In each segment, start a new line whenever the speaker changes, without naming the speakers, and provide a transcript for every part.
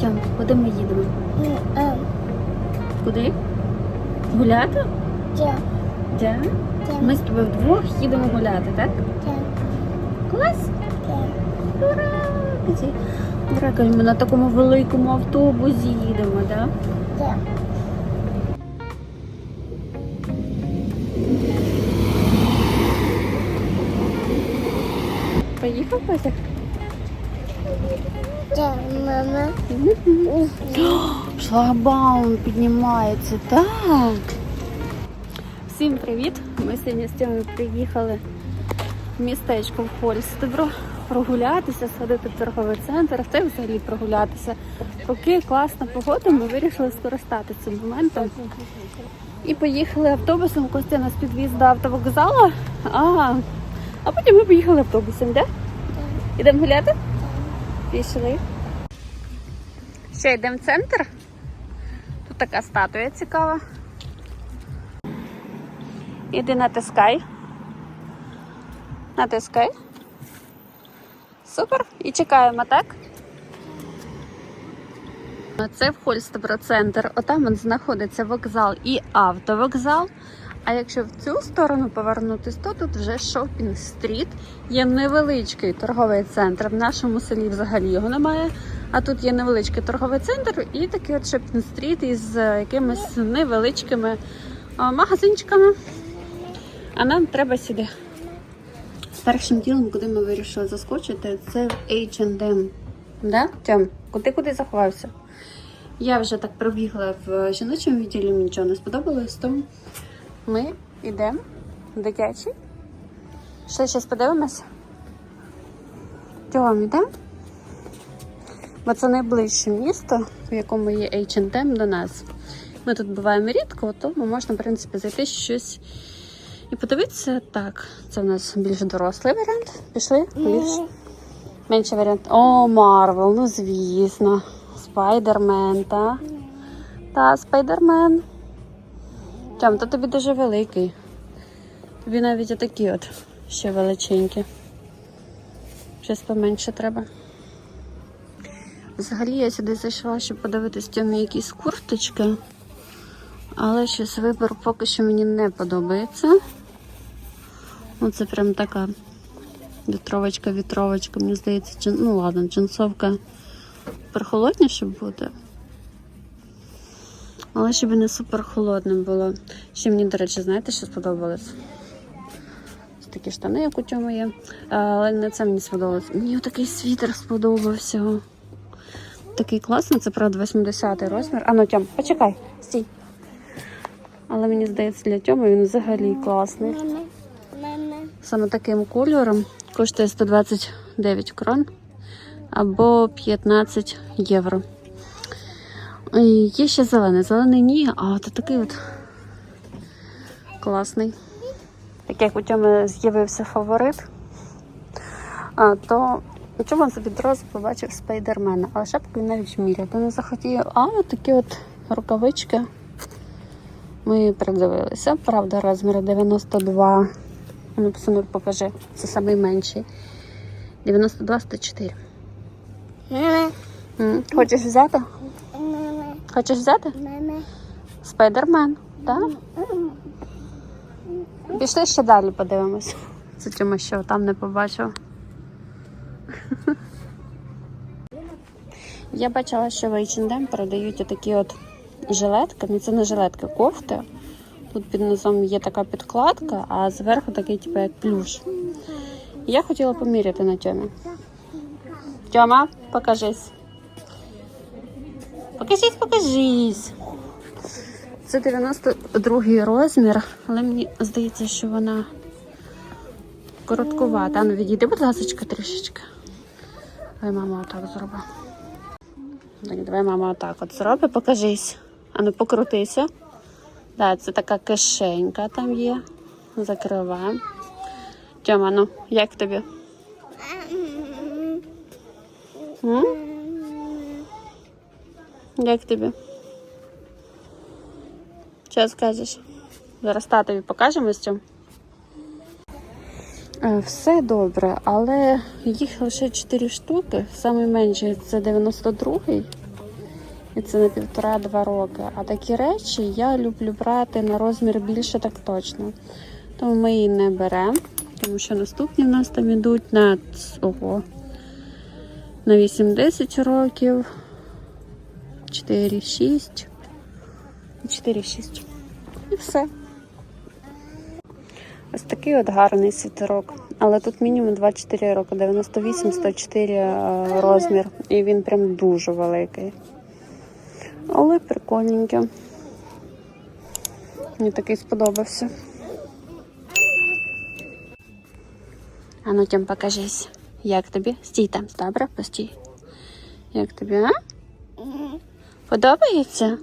Тьом, куди ми їдемо?
М,
Куди? Гуляти? Да? Ми з тобою вдвох їдемо гуляти, так?
Де?
Клас! Ура! Кажу, ми на такому великому автобусі їдемо, так?
Де?
Поїхав Костя? Шлагбаум піднімається, так. Всім привіт! Ми сьогодні з Тьомою приїхали в містечко в Хольстебро прогулятися, сходити в торговий центр, та й взагалі прогулятися. Поки класна погода, ми вирішили скористатися цим моментом. І поїхали автобусом. Костя нас підвіз до автовокзалу, а, а потім ми поїхали автобусом, де? Ідемо гуляти? Пішли. Ще йдемо в центр. Тут така статуя цікава. Іди натискай. Натискай. Супер. І чекаємо, так? Це в Хольстебро центр. Отам от знаходиться вокзал і автовокзал. А якщо в цю сторону повернутись, то тут вже шопінг стріт. Є невеличкий торговий центр. В нашому селі взагалі його немає. А тут є невеличкий торговий центр і такий от шопінг стріт із е, якимись невеличкими магазинчиками. А нам треба сюди. Першим ділом, куди ми вирішили заскочити, це в H&M. Да? Тьом, куди куди заховався? Я вже так пробігла в жіночому відділі, мені нічого не сподобалось, тому ми йдемо в дитячий. Ще щось подивимося. Тьом, йдемо? Бо це найближче місто, в якому є H&M до нас. Ми тут буваємо рідко, тому можна, в принципі, зайти щось і подивитися. Так, це в нас більш дорослий варіант. Пішли? Більш менший варіант. О, Марвел, ну звісно. Спайдермен, та? Та, Спайдермен. Тям, то тобі дуже великий. Тобі навіть отакі от ще величенькі. Щось поменше треба. Взагалі я сюди зайшла, щоб подивитись Тьомі якісь курточки. Але щось вибір поки що мені не подобається. Оце прям така вітровочка, вітровочка. Мені здається, джин... ну ладно, джинсовка прохолодніше буде. Але щоб не супер холодним було. Ще мені, до речі, знаєте, що сподобалось? Ось такі штани, як у цьому є. Але не це мені сподобалось. Мені такий світер сподобався. Такий класний, це правда 80-й розмір. А ну Тьом, почекай, стій. Але мені здається, для Тьоми він взагалі класний. Саме таким кольором коштує 129 крон або 15 євро. Є ще зелений. Зелений ні, а от такий от класний. Так як у Тьоми з'явився фаворит, а, то у чому собі побачив спайдермена, але шапку він навіть міряти не захотів. А от такі от рукавички ми придивилися. Правда, розмір 92. Ну, пацанур, покажи. Це найменший. 92 104. Хочеш взяти? Хочеш взяти?
Мама?
Спайдермен, так? Пішли ще далі подивимось. Це чому що там не побачив. Я бачила, що в H&M продають такі от жилетки. Ну це не жилетки, кофти. Тут під низом є така підкладка, а зверху такий, типу, як плюш. Я хотіла поміряти на Тьомі. Тьома, покажись. Покажись, покажись. Це 92 розмір, але мені здається, що вона короткувата. Ну, відійди, будь ласка, трішечки. Давай мама отак зробить. Так, давай мама отак от зробить, покажись. А ну покрутися. Да, це така кишенька там є. Закриваємо. Тьома, ну, як тобі? М? Як тобі? Що скажеш? Зараз татові покажемо з цим. Е, Все добре, але їх лише 4 штуки. Самий менший це 92-й. І це на півтора-два роки. А такі речі я люблю брати на розмір більше так точно. Тому ми її не беремо, тому що наступні в нас там ідуть на ого, на 8-10 років. 4-6. 4-6. І все. Ось такий от гарний світерок. Але тут мінімум 24 роки, 98-104 е, розмір. І він прям дуже великий. Але прикольненький. Мені такий сподобався. А ну тям покажись. Як тобі? Стій там, добре? Постій. Як тобі, а? Подобається?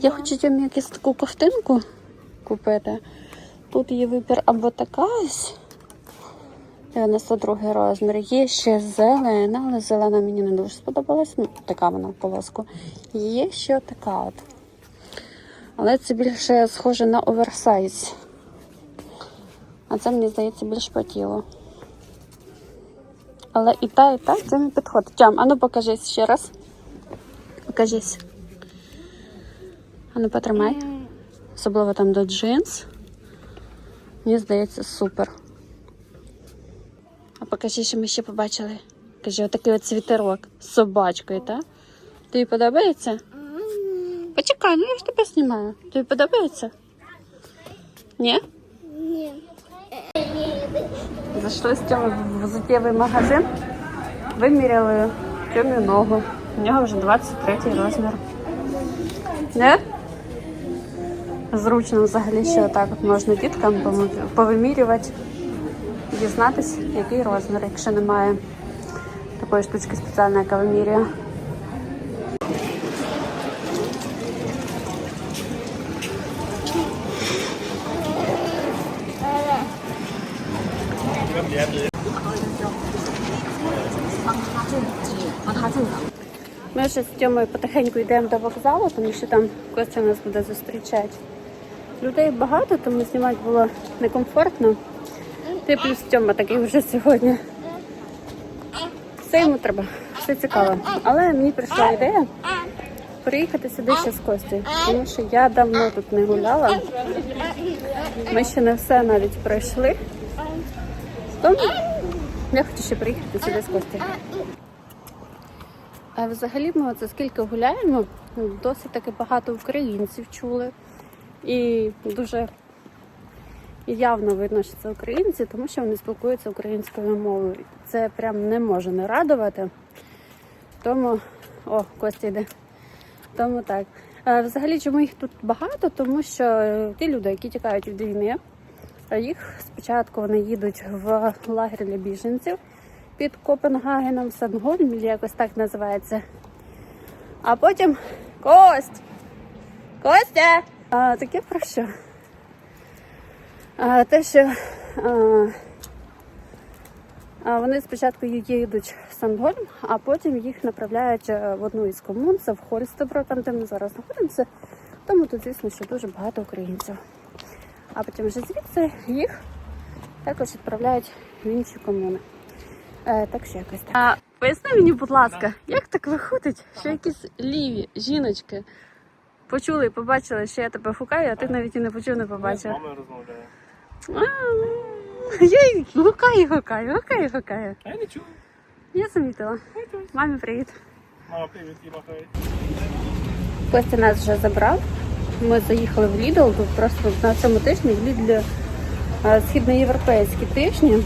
Я хочу тьомі якусь таку ковтинку купити. Тут є вибір або така ось. 92 розмір. Є ще зелена, але зелена мені не дуже сподобалась. Ну, така вона в полоску. Є ще така от. Але це більше схоже на оверсайз. А це, мені здається, більш по тілу. Але і та, і та це не підходить. Тям, а ну покажись ще раз. Покажись. А ну потримай. Особливо там до джинс. Мені здається, супер. А покажи, що ми ще побачили. Кажи, отакий от світерок з собачкою, так? Тобі подобається? Почекай, ну я ж тебе знімаю. Тобі подобається? Ні?
Ні.
Зайшли з цього в взуттєвий магазин, виміряли Тьомі ногу. У нього вже 23 розмір. Не? Зручно взагалі, що отак от можна діткам повимірювати, дізнатися, який розмір, якщо немає такої штучки спеціальної, яка вимірює. Ми вже з Тьомою потихеньку йдемо до вокзалу, тому що там Костя нас буде зустрічати. Людей багато, тому знімати було некомфортно. Ти плюс Тьома такий вже сьогодні. Все йому треба, все цікаво. Але мені прийшла ідея приїхати сюди ще з Костю, тому що я давно тут не гуляла. Ми ще не все навіть пройшли. Тому я хочу ще приїхати сюди з Костю. А взагалі ми оце скільки гуляємо, ну, досить таки багато українців чули. І дуже явно видно, що це українці, тому що вони спілкуються українською мовою. Це прям не може не радувати. Тому, о, Костя йде. Тому так. Е, Взагалі, чому їх тут багато? Тому що е, ті люди, які тікають від війни, їх спочатку вони їдуть в лагерь для біженців під Копенгагеном, Сангольм, якось так називається. А потім Кость! Костя! А, таке про що? А, те, що а, а, вони спочатку їдуть в Сангольм, а потім їх направляють е, в одну із комун, це в Хольстебро, там де ми зараз знаходимося. Тому тут, звісно, що дуже багато українців. А потім вже звідси їх також відправляють в інші комуни. Е, так що якось так. А, поясни мені, будь ласка, як так виходить, що якісь ліві жіночки почули і побачили, що я тебе гукаю, а ти навіть і не почув, не побачив.
мамою розмовляю.
А, Я гукаю, гукаю, гукаю, гукаю.
А я не чую.
Я замітила. Мамі привіт.
Мама, привіт, і махає.
Костя нас вже забрав. Ми заїхали в Lidl, тут просто на цьому тижні в Lidl е, східноєвропейські тижні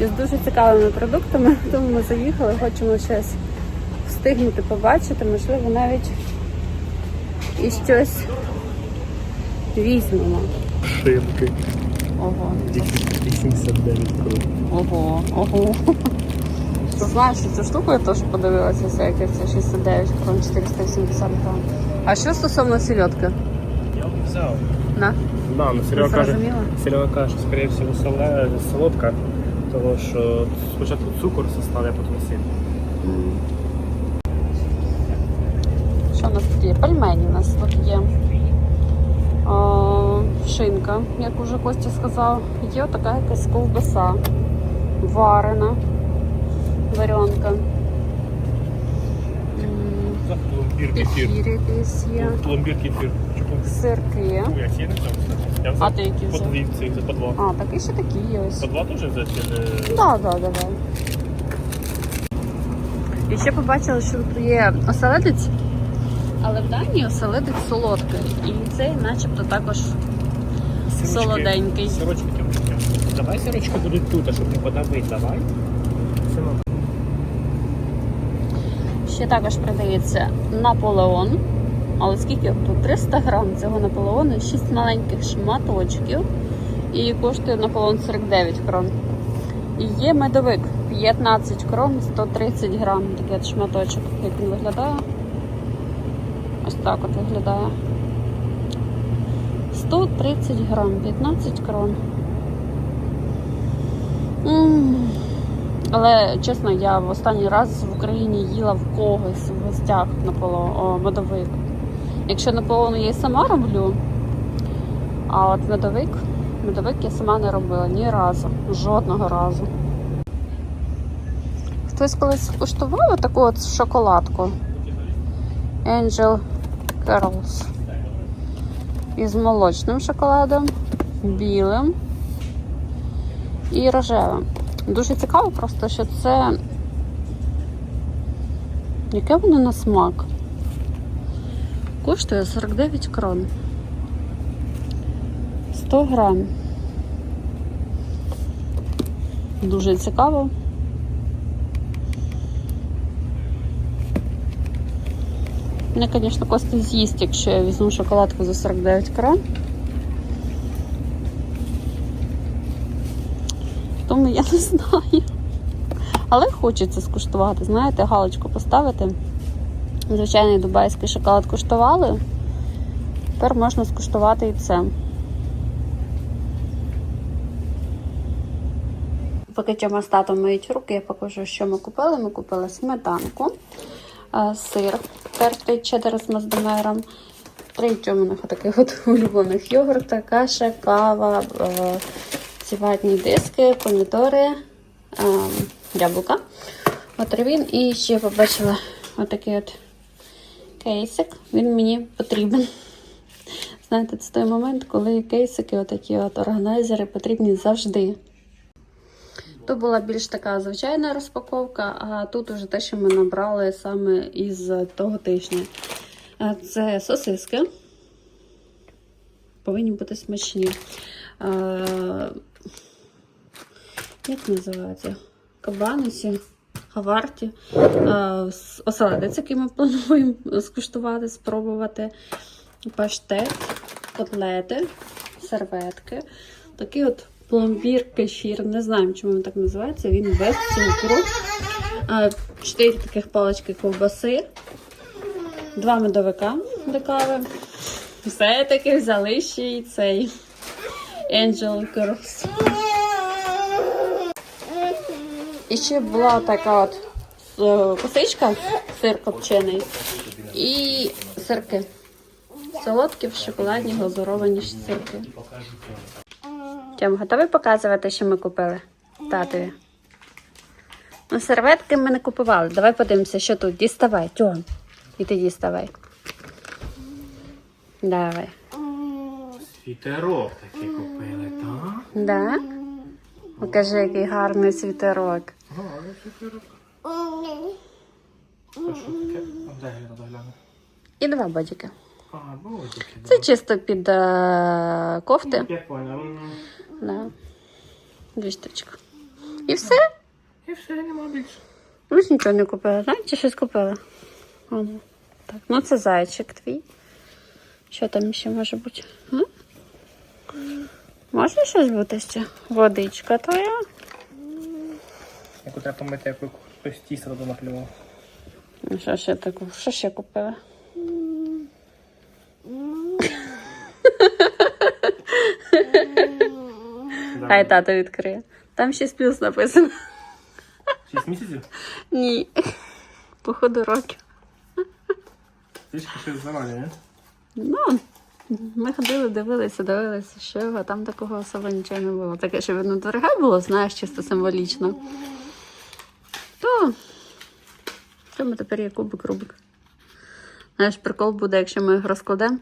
з дуже цікавими продуктами. Тому ми заїхали, хочемо щось встигнути побачити, можливо, навіть і щось візьмемо.
Шинки.
Ого,
89 кров.
ого, ого. Ти знаєш, що цю штуку я теж подивилася, як це 69 крон 480 грам. А що стосовно сільотки?
Я б взяв.
На?
Да, ну Серега каже,
Зрозуміла.
Серега каже, що, скорее всего, солодка, тому що спочатку цукор состав, а потім сіль.
Що у нас тут є? Пельмені у нас тут є. О, шинка, як уже Костя сказав. Є така якась ковбаса. Варена. Варенка.
Пломбір кефір. Пломбір кефір.
Сирки.
Я взяв,
А ти які
по
взяв?
дві цих, по два.
А, так і ще такі є ось.
По два теж взяти? чи не?
Да, да, давай. І ще побачила, що тут є оселедець, але в Данії оселедець солодкий. І цей начебто також
Сирочки.
солоденький.
Сирочки трошки. Давай сирочки будуть тут, а щоб не подавити, давай.
Ще також продається Наполеон. Але скільки тут? 300 грам цього Наполеону, 6 маленьких шматочків. І коштує Наполеон 49 крон. І є медовик 15 крон, 130 грам. Такий шматочок. Як він виглядає? Ось так от виглядає. 130 грам, 15 крон. М. Але чесно, я в останній раз в Україні їла в когось в гостях Наполеон, о, медовик. Якщо Наполеон я і сама роблю, а от медовик, медовик я сама не робила ні разу, жодного разу. Хтось колись куштував таку от шоколадку Angel Carols із молочним шоколадом, білим і рожевим. Дуже цікаво просто, що це. Яке воно на смак? Коштує 49 крон. 100 грам. Дуже цікаво. Мене, звісно, Костя з'їсть, якщо я візьму шоколадку за 49 крон. Тому я не знаю. Але хочеться скуштувати, знаєте, галочку поставити. Звичайний дубайський шоколад куштували. Тепер можна скуштувати і це. Поки Тьома з татом руки, я покажу, що ми купили. Ми купили сметанку, е, сир, тертий чеддер з маздомером, три тьоманих таких от улюблених йогурта, каша, кава, е, ці ватні диски, помідори, е, яблука. От. І ще побачила отакий от кейсик. Він мені потрібен. Знаєте, це той момент, коли кейсики, отакі от органайзери потрібні завжди. То була більш така звичайна розпаковка, а тут уже те, що ми набрали саме із того тижня. Це сосиски. Повинні бути смачні. Як називається? Кабанусі, гаварті. Е, Оселедець, який ми плануємо скуштувати, спробувати. Паштет, котлети, серветки. Такий от пломбір кефір. Не знаємо, чому він так називається. Він без цукру. Е, Чотири таких палички ковбаси. Два медовика до кави. Все-таки взяли ще й цей Angel Curls. І ще була така от е, косичка, сир копчений і сирки. Солодкі в шоколадні глазуровані сирки. Тьом, готовий показувати, що ми купили татові? Ну, серветки ми не купували. Давай подивимося, що тут. Діставай, Тьом. І ти діставай. Давай.
Світерок такий купили, так?
Да? Покажи, який гарний світерок.
Гарний світерок. Це що таке? А де я догляну?
І два бодіки.
А.
Це чисто під е, кофти.
Я.
Да. Дві штучки. І все?
І все, нема більше.
Ви ж нічого не купили, так? Чи щось купили? Ну. Так, ну це зайчик твій. Що там ще може бути? А? Може щось бути ще? Водичка твоя.
Яку треба помити, яку хтось тісто туди наплював.
Ну, Що ще таку? Що ще купили? Хай тато відкриє. Там 6 плюс написано.
Шість місяців?
Ні. Походу років.
Трішки щось нормально, не?
Ну, ми ходили, дивилися, дивилися, що його, там такого особо нічого не було. Таке, щоб воно дороге було, знаєш, чисто символічно. То в цьому тепер є кубик Рубик. Знаєш, прикол буде, якщо ми їх розкладемо,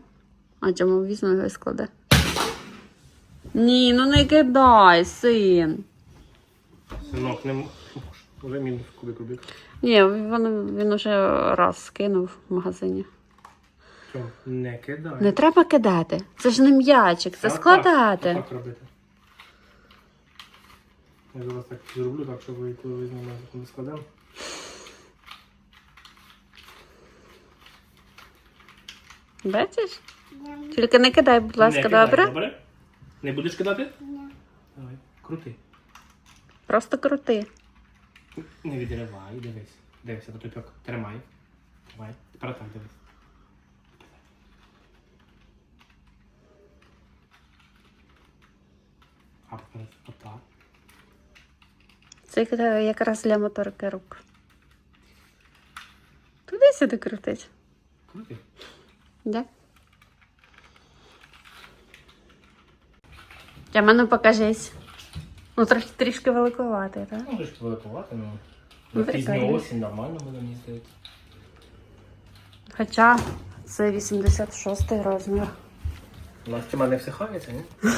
а Тьома візьме його і складе. Ні, ну не кидай, син.
Синок, не вже мінус кубик кубик.
Ні, він, він уже раз скинув в магазині.
Що, не кидай.
Не треба кидати. Це ж не м'ячик, це складати.
Так, так робити. Я зараз так зроблю, так, щоб ви коли візьмемо не складемо.
Бачиш? Тільки не кидай, будь ласка,
не кидай,
добре?
добре? Не будеш кидати?
Ні.
Давай, крути.
Просто крути.
Не відривай, дивись. Дивись, на тупик. Тримай. Тримай. Тепер так дивись. А отак.
Це якраз для моторики рук. Туди-сюди крутить.
Крути.
Да? Тяма, ну покажись. Ну, трохи трішки великуватий, так?
Ну, трішки великувати, ну.
Ну,
На пізню осінь нормально буде, мені здається.
Хоча це 86 розмір.
У нас тема не всихається, ні?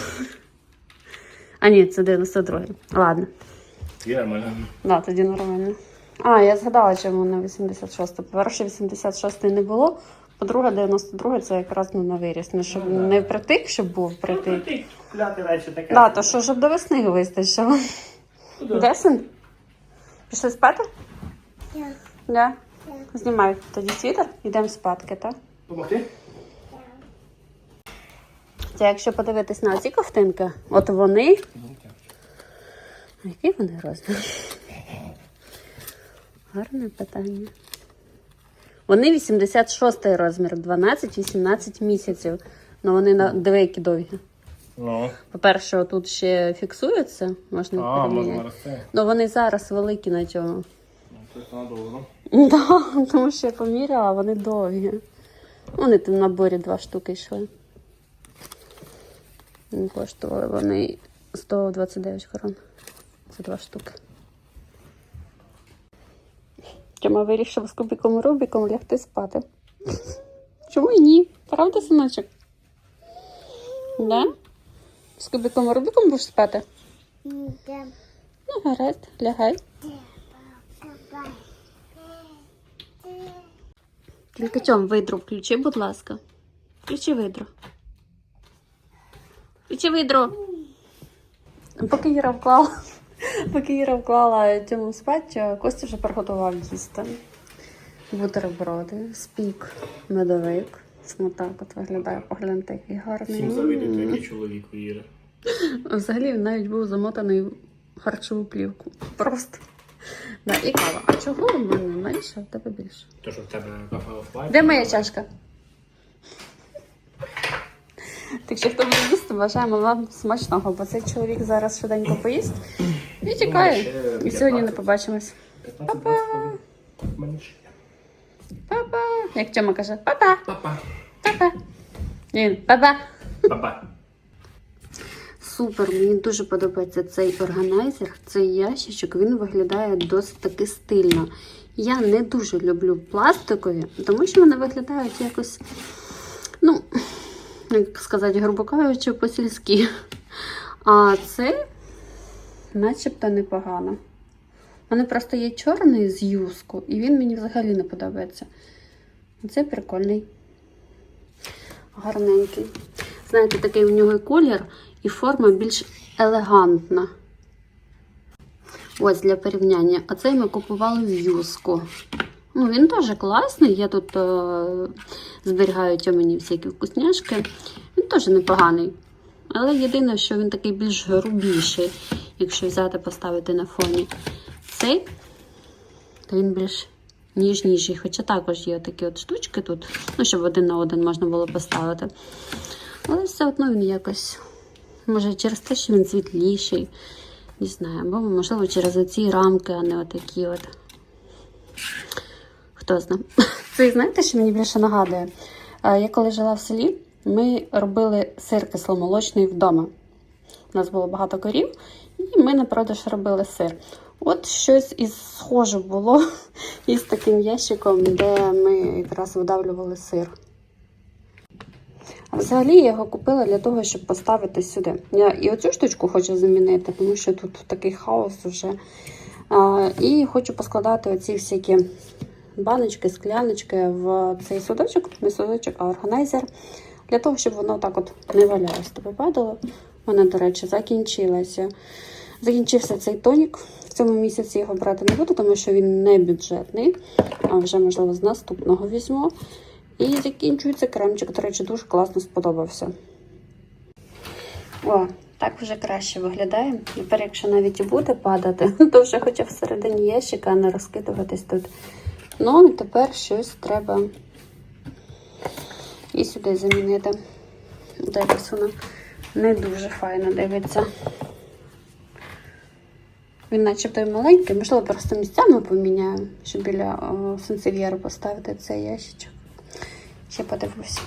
А ні, це 92. Ладно.
Є нормально.
Да, тоді нормально. А, я згадала, чому на 86. По-перше, 86 не було. По-друге, 92 це якраз ну, на виріс. Не, щоб,
Ну, да.
не впритик, щоб був впритик.
Ти куляти речі таке.
Да, то що, щоб до весни вистачило.
Ну, да.
Де син? Пішли спати?
Я.
Да. Знімай тоді світер, йдемо спадки, так?
Помогти?
Це якщо подивитись на ці ковтинки, от вони.
Ну.
Який вони розмір? Гарне питання. Вони 86 розмір, 12-18 місяців. Ну вони на диви, які довгі.
Ну.
По-перше, тут ще фіксуються, можна їх
А, можна
переміняти.
нарости.
Ну вони зараз великі на цьому.
Ну, це надовго.
Да, тому що я поміряла, вони довгі. Вони там в наборі два штуки йшли. Ну, Коштували вони 129 крон. Це два штуки. Тьома вирішив з кубиком Рубіком лягти спати. Чому і ні? Правда, синочок? Да? З кубиком Рубіком будеш спати?
Ні.
Ну, гаразд, лягай. Тільки чом видру включи, будь ласка. Включи видру. Включи видру. Поки Іра вклала, поки Іра вклала цьому спать, Костя вже приготував їсти. Бутерброди, спік, медовик. Ось так от виглядає, погляньте, який гарний.
Всім завидують,
М.
який чоловік у Іри.
Взагалі він навіть був замотаний в харчову плівку. Просто. Да, і кава. А чого в мене менше, а в тебе більше?
То, що в тебе кафе офлайн.
Де моя чашка? Так що хто буде їсти, бажаємо вам смачного, бо цей чоловік зараз швиденько поїсть і тікає. І сьогодні не побачимось.
15 хвилин. Менше.
Папа. Як Тьома каже, Па-па!
Папа!
Папа. папа. Ні, папа.
Папа.
Супер, мені дуже подобається цей органайзер, цей ящичок, він виглядає досить таки стильно. Я не дуже люблю пластикові, тому що вони виглядають якось, ну, як сказати, грубо кажучи, по-сільськи. А цей начебто непогано. У мене просто є чорний з юску, і він мені взагалі не подобається. Цей прикольний. Гарненький. Знаєте, такий у нього і колір, і форма більш елегантна. Ось для порівняння. А цей ми купували в юску. Ну, він теж класний. Я тут е, зберігаю мені всякі вкусняшки. Він теж непоганий. Але єдине, що він такий більш грубіший, якщо взяти поставити на фоні. Цей, то він більш ніжніший. Хоча також є такі от штучки тут, ну, щоб один на один можна було поставити. Але все одно він якось, може, через те, що він світліший, не знаю, або можливо через оці рамки, а не отакі от. Хто знає. Це знаєте, що мені більше нагадує? Е, Я коли жила в селі, ми робили сир кисломолочний вдома. У нас було багато корів, і ми на продаж робили сир. От щось із схоже було із таким ящиком, де ми якраз видавлювали сир. А взагалі я його купила для того, щоб поставити сюди. Я і оцю штучку хочу замінити, тому що тут такий хаос вже. А, і хочу поскладати оці всякі баночки, скляночки в цей судочок, не судочок, а органайзер, для того, щоб воно так от не валялось, тобі падало. Мене, до речі, закінчилося. Закінчився цей тонік. В цьому місяці його брати не буду, тому що він не бюджетний. А вже, можливо, з наступного візьму. І закінчується кремчик. До речі, дуже класно сподобався. О, так вже краще виглядає. Тепер, якщо навіть і буде падати, то вже хоча всередині ящика, не розкидуватись тут. Ну, і тепер щось треба і сюди замінити. Якось воно не дуже файно дивиться. Він начебто й маленький, можливо, просто місцями поміняю, щоб біля о, сенсив'єру поставити цей ящичок. Ще подивлюся.